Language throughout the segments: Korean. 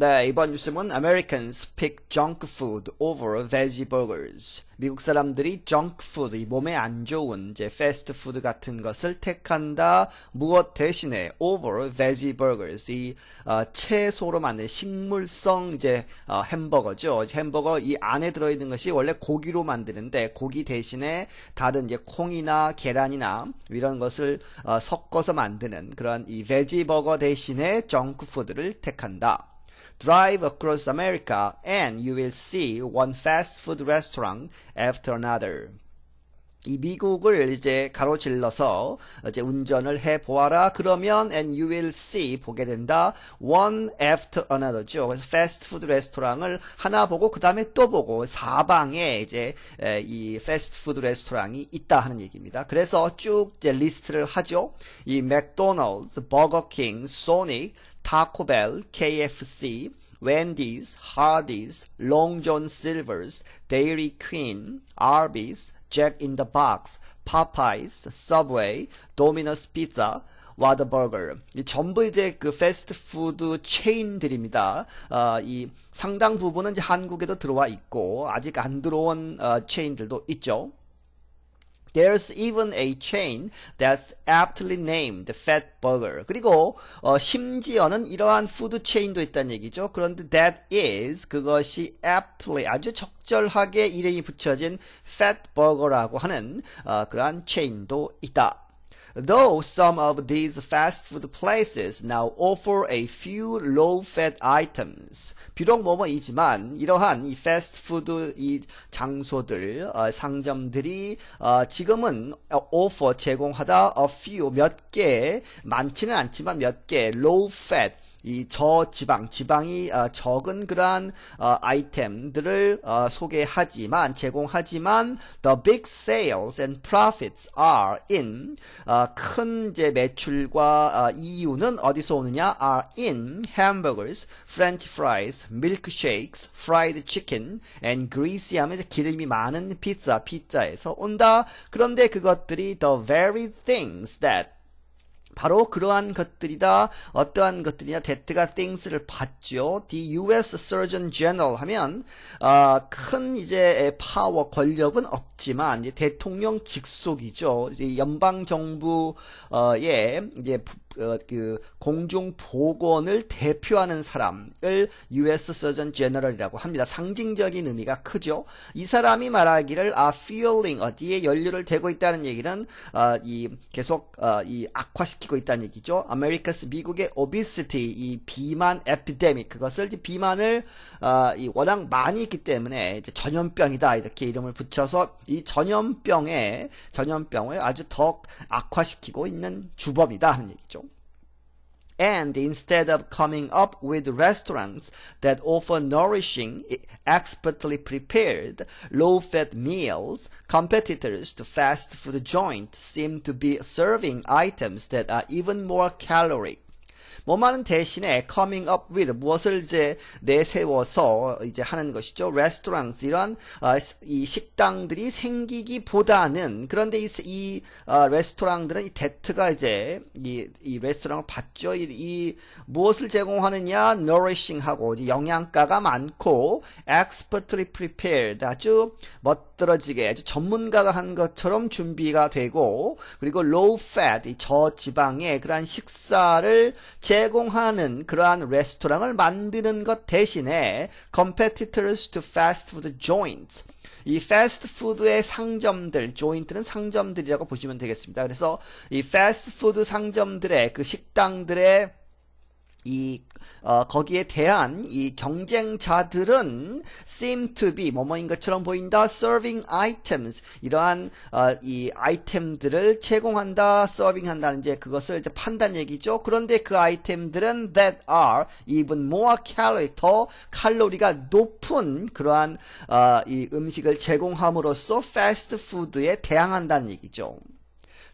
네, 이번 뉴스는 Americans pick junk food over veggie burgers. 미국 사람들이 junk food, 이 몸에 안 좋은 이제 패스트푸드 같은 것을 택한다. 무엇 대신에 over veggie burgers, 이 어, 채소로 만든 식물성 이제 어, 햄버거죠. 햄버거 이 안에 들어있는 것이 원래 고기로 만드는데 고기 대신에 다른 이제 콩이나 계란이나 이런 것을 어, 섞어서 만드는 그런 이 vegie 버거 대신에 junk food를 택한다. Drive across America and you will see one fast food restaurant after another. 이 미국을 이제 가로질러서 이제 운전을 해 보아라. 그러면 and you will see 보게 된다. one after another죠. 그래서 패스트푸드 레스토랑을 하나 보고 그 다음에 또 보고 사방에 이제 이 패스트푸드 레스토랑이 있다 하는 얘기입니다. 그래서 쭉 이제 리스트를 하죠. 이 맥도날드, 버거킹, 소닉, Bell, KFC, Wendy's, Hardee's, Long John Silver's, Dairy Queen, Arby's, Jack in the Box, Popeyes, Subway, Domino's Pizza, 와더버거 이 전부 이제 그 패스트푸드 체인들입니다. 어, 이 상당 부분은 이제 한국에도 들어와 있고 아직 안 들어온 어, 체인들도 있죠. There's even a chain that's aptly named Fat Burger. 그리고 어, 심지어는 이러한 푸드 체인도 있다는 얘기죠. 그런데 that is 그것이 aptly 아주 적절하게 이름이 붙여진 Fat Burger라고 하는 어, 그러한 체인도 있다. Though some of these fast food places now offer a few low-fat items. 비록 뭐뭐이지만 이러한 이 패스트푸드 이 장소들 어, 상점들이 어, 지금은 offer 제공하다 a few 몇 개 많지는 않지만 몇 개 low-fat 이 저지방, 지방이 어, 적은 그러한 어, 아이템들을 어, 소개하지만 제공하지만 the big sales and profits are in 어, 큰 이제 매출과 어, 이유는 어디서 오느냐 are in hamburgers, french fries, milkshakes, fried chicken and greasy 하면 기름이 많은 피자, 피자에서 온다. 그런데 그것들이 the very things that 바로 그러한 것들이다. 어떠한 것들이냐? 데트가 things를 받죠. The U.S. Surgeon General 하면 어, 큰 이제 파워 권력은 없지만 대통령 직속이죠. 연방 정부의 이제 어, 그 공중 보건을 대표하는 사람을 U.S. Surgeon General이라고 합니다. 상징적인 의미가 크죠. 이 사람이 말하기를 아 feeling 어디에 연료를 대고 있다는 얘기는 어, 이 계속 어, 이 악화시키고 있다는 얘기죠. 아메리카스 미국의 obesity 이 비만 에피데믹 그것을 비만을 어, 이 워낙 많이 있기 때문에 전염병이다 이렇게 이름을 붙여서 이 전염병에 전염병을 아주 더 악화시키고 있는 주범이다 하는 얘기죠. And instead of coming up with restaurants that offer nourishing, expertly prepared, low-fat meals, competitors to fast food joints seem to be serving items that are even more caloric. 뭐만은 대신에 coming up with 무엇을 이제 내세워서 이제 하는 것이죠. restaurants 이런 어, 이 식당들이 생기기보다는 그런데 이, 이 어, 레스토랑들은 이 데트가 이제 이, 이 레스토랑을 받죠. 이, 이 무엇을 제공하느냐 nourishing하고 영양가가 많고 expertly prepared 아주 멋들어지게 아주 전문가가 한 것처럼 준비가 되고 그리고 low fat 이 저지방의 그러한 식사를 제 공하는 그러한 레스토랑을 만드는 것 대신에 competitors to fast food joints 이 패스트푸드의 상점들, 조인트는 상점들이라고 보시면 되겠습니다. 그래서 이 패스트푸드 상점들의 그 식당들의 이 어, 거기에 대한 이 경쟁자들은 seem to be 뭐뭐인 것처럼 보인다 serving items. 이러한 어, 이 아이템들을 제공한다 서빙한다는 이제 그것을 이제 판단 얘기죠. 그런데 그 아이템들은 that are even more calorie 더 칼로리가 높은 그러한 어, 이 음식을 제공함으로써 패스트푸드에 대항한다는 얘기죠.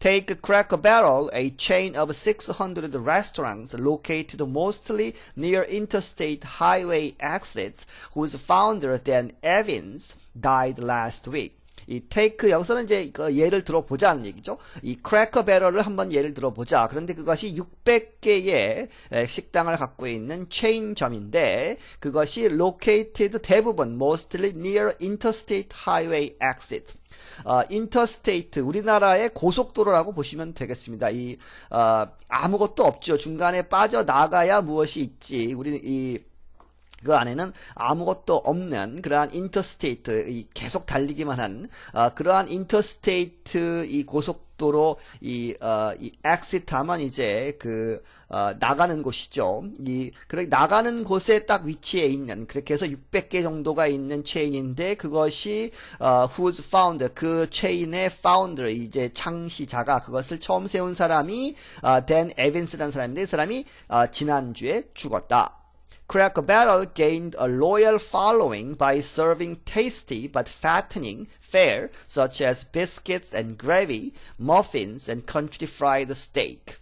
Take Cracker Barrel, a chain of 600 restaurants located mostly near interstate highway exits, whose founder, Dan Evans, died last week. 이 take 여기서는 이제 그 예를 들어보자는 얘기죠. 이 크래커 배럴을 한번 예를 들어보자. 그런데 그것이 600개의 식당을 갖고 있는 체인점인데 그것이 located 대부분 mostly near interstate highway exit. 어, interstate 우리나라의 고속도로라고 보시면 되겠습니다. 이 어, 아무것도 없죠. 중간에 빠져 나가야 무엇이 있지. 우리 이 그 안에는 아무것도 없는 그러한 인터스테이트 계속 달리기만 한 어, 그러한 인터스테이트 이 고속 도로 이, 어, 이 하면 이제 그 어, 나가는 곳이죠. 이 그렇게 나가는 곳에 딱 위치해 있는 그렇게 해서 600개 정도가 있는 체인인데 그것이 어, who's founder 그 체인의 founder 이제 창시자가 그것을 처음 세운 사람이 어, Dan Evans라는 사람인데 이 사람이 어, 지난주에 죽었다. Cracker Barrel gained a loyal following by serving tasty but fattening fare such as biscuits and gravy, muffins, and country fried steak.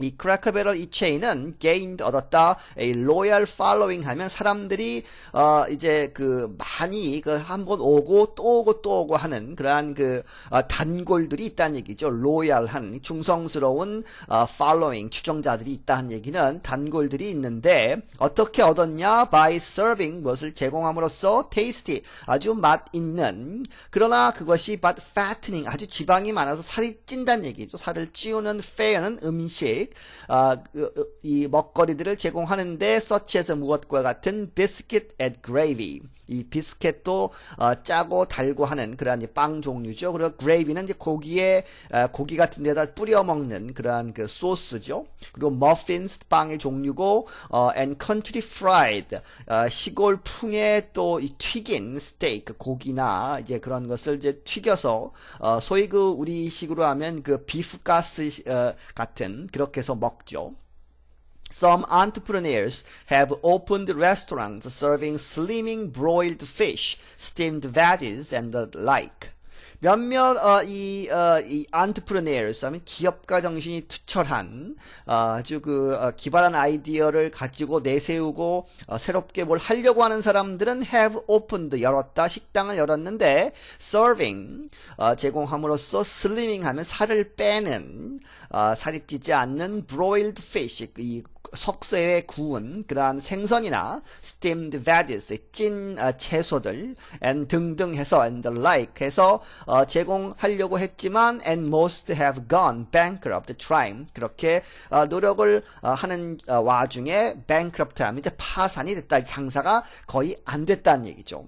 이 크래커베럴 이 체인은 gained 얻었다 a loyal following 하면 사람들이 어 이제 그 많이 그 한 번 오고 또 오고 또 오고 하는 그러한 그 어, 단골들이 있다는 얘기죠. loyal한 충성스러운 어, following 추종자들이 있다는 얘기는 단골들이 있는데 어떻게 얻었냐 by serving 무엇을 제공함으로써 tasty 아주 맛 있는 그러나 그것이 but fattening 아주 지방이 많아서 살이 찐다는 얘기죠. 살을 찌우는 fair는 음식 아, 그, 이 먹거리들을 제공하는데 such에서 무엇과 같은 biscuit and gravy 이 비스켓도 어, 짜고 달고 하는 그러한 빵 종류죠. 그리고 gravy는 이제 고기에 어, 고기 같은 데다 뿌려 먹는 그러한 그 소스죠. 그리고 muffins 빵의 종류고 어, and country fried 어, 시골 풍의 또 이 튀긴 스테이크 고기나 이제 그런 것을 이제 튀겨서 어, 소위 그 우리식으로 하면 그 비프 가스 어, 같은 그렇게 해서 먹죠. Some entrepreneurs have opened restaurants serving slimming broiled fish, steamed veggies, and the like. 몇몇 어, 이, 어, 이 entrepreneurs 하면 기업가 정신이 투철한 어, 아주 그 어, 기발한 아이디어를 가지고 내세우고 어, 새롭게 뭘 하려고 하는 사람들은 have opened 열었다 식당을 열었는데 serving 어, 제공함으로써 slimming 하면 살을 빼는 어, 살이 찌지 않는 broiled fish 이 석쇠에 구운 그러한 생선이나 steamed veggies 찐 어, 채소들 and 등등 해서 and the like 해서 어, 제공하려고 했지만 and most have gone bankrupt trying 그렇게 어, 노력을 어, 하는 어, 와중에 bankrupt 하면 이제 파산이 됐다 장사가 거의 안 됐다는 얘기죠.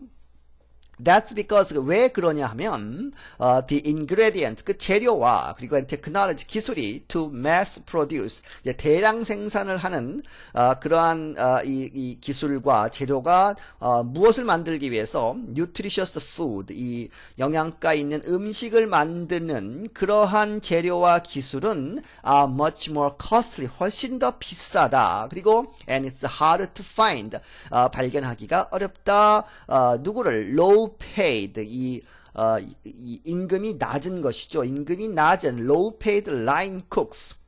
That's because 왜 그러냐 하면 uh, the ingredient 그 재료와 그리고 technology 기술이 to mass produce 이제 대량 생산을 하는 어, 그러한 어, 이, 이, 기술과 재료가 어, 무엇을 만들기 위해서 nutritious food 이 영양가 있는 음식을 만드는 그러한 재료와 기술은 are much more costly 훨씬 더 비싸다 그리고 and it's hard to find 발견하기가 어렵다 누구를 low paid 이, 어, 이 임금이 낮은 것이죠. 임금이 낮은 low paid line cooks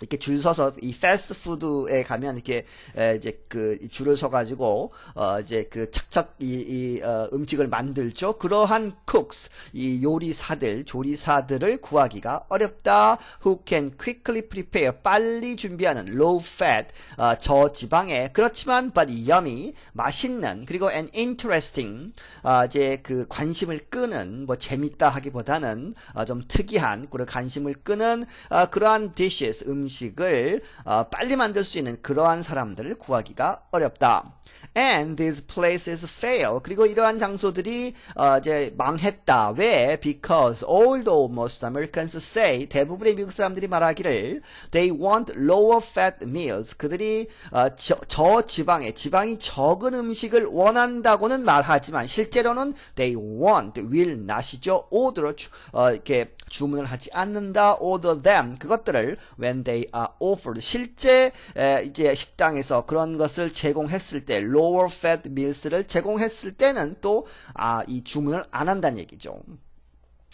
이렇게 줄 서서 이 패스트푸드에 가면 이렇게 에, 이제 그 줄을 서 가지고 어 이제 그 착착 이, 이 어, 음식을 만들죠. 그러한 cooks 이 요리사들 조리사들을 구하기가 어렵다. Who can quickly prepare 빨리 준비하는 low fat 어, 저지방에 그렇지만 but yummy 맛있는 그리고 an interesting 어, 이제 그 관심을 끄는 뭐 재밌다 하기보다는 어, 좀 특이한 그런 관심을 끄는 어, 그러한 dishes 음식 음식을 어, 빨리 만들 수 있는 그러한 사람들을 구하기가 어렵다. And these places fail. 그리고 이러한 장소들이 어, 이제 망했다. 왜? Because although most Americans say 대부분의 미국 사람들이 말하기를 they want lower fat meals. 그들이 어, 저, 저지방의 지방이 적은 음식을 원한다고는 말하지만 실제로는 they want will not이죠. order 어, 이렇게 주문을 하지 않는다. order them 그것들을 when they are offered 실제 에, 이제 식당에서 그런 것을 제공했을 때 lower fat meals를 제공했을 때는 또 아, 이 주문을 안 한다는 얘기죠.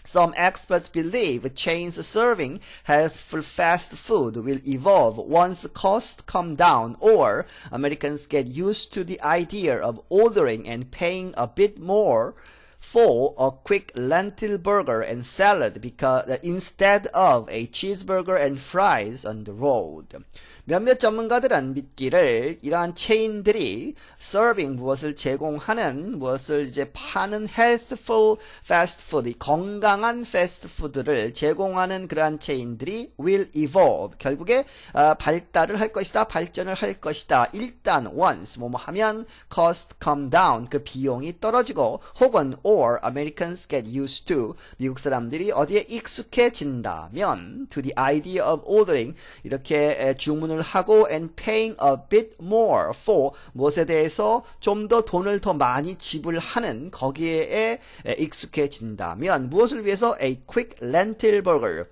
Some experts believe chains serving healthful fast food will evolve once costs come down or Americans get used to the idea of ordering and paying a bit more for a quick lentil burger and salad because instead of a cheeseburger and fries on the road. 몇몇 전문가들은 믿기를 이러한 체인들이 serving 무엇을 제공하는 무엇을 이제 파는 healthful fast food 건강한 패스트푸드를 제공하는 그러한 체인들이 will evolve. 결국에 어, 발달을 할 것이다 발전을 할 것이다. 일단 once 뭐뭐 하면 cost come down. 그 비용이 떨어지고 혹은 or Americans get used to 미국 사람들이 어디에 익숙해진다면 to the idea of ordering 이렇게 주문을 하고 and paying a bit more for 무엇에 대해서 좀 더 돈을 더 많이 지불하는 거기에 익숙해진다면 무엇을 위해서 a quick lentil burger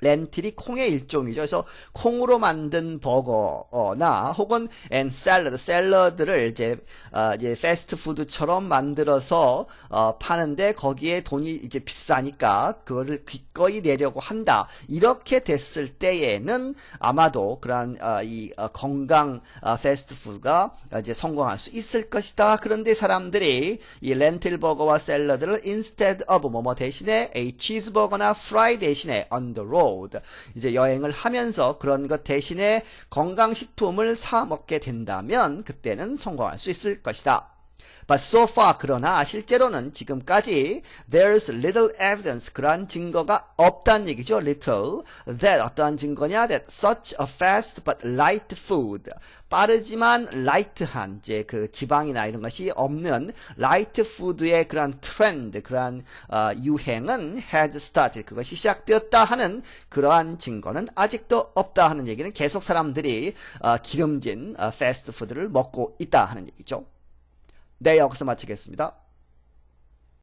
렌틸이 콩의 일종이죠. 그래서 콩으로 만든 버거나 혹은 앤 샐러드, 샐러드를 이제 어, 이제 패스트푸드처럼 만들어서 어, 파는데 거기에 돈이 이제 비싸니까 그것을 기꺼이 내려고 한다. 이렇게 됐을 때에는 아마도 그러한 어, 이 어, 건강 어, 패스트푸드가 이제 성공할 수 있을 것이다. 그런데 사람들이 이 렌틸 버거와 샐러드를 instead of 뭐뭐 대신에 a cheeseburger나 fry 대신에 on the road road. 이제 여행을 하면서 그런 것 대신에 건강식품을 사 먹게 된다면 그때는 성공할 수 있을 것이다. But so far 그러나 실제로는 지금까지 there's little evidence 그러한 증거가 없다는 얘기죠. little that 어떠한 증거냐 that such a fast but light food 빠르지만 라이트한 이제 그 지방이나 이런 것이 없는 라이트 푸드의 그러한 트렌드 그러한 어, 유행은 had started 그것이 시작되었다 하는 그러한 증거는 아직도 없다 하는 얘기는 계속 사람들이 어, 기름진 어, 패스트푸드를 먹고 있다 하는 얘기죠. 네, 여기서 마치겠습니다.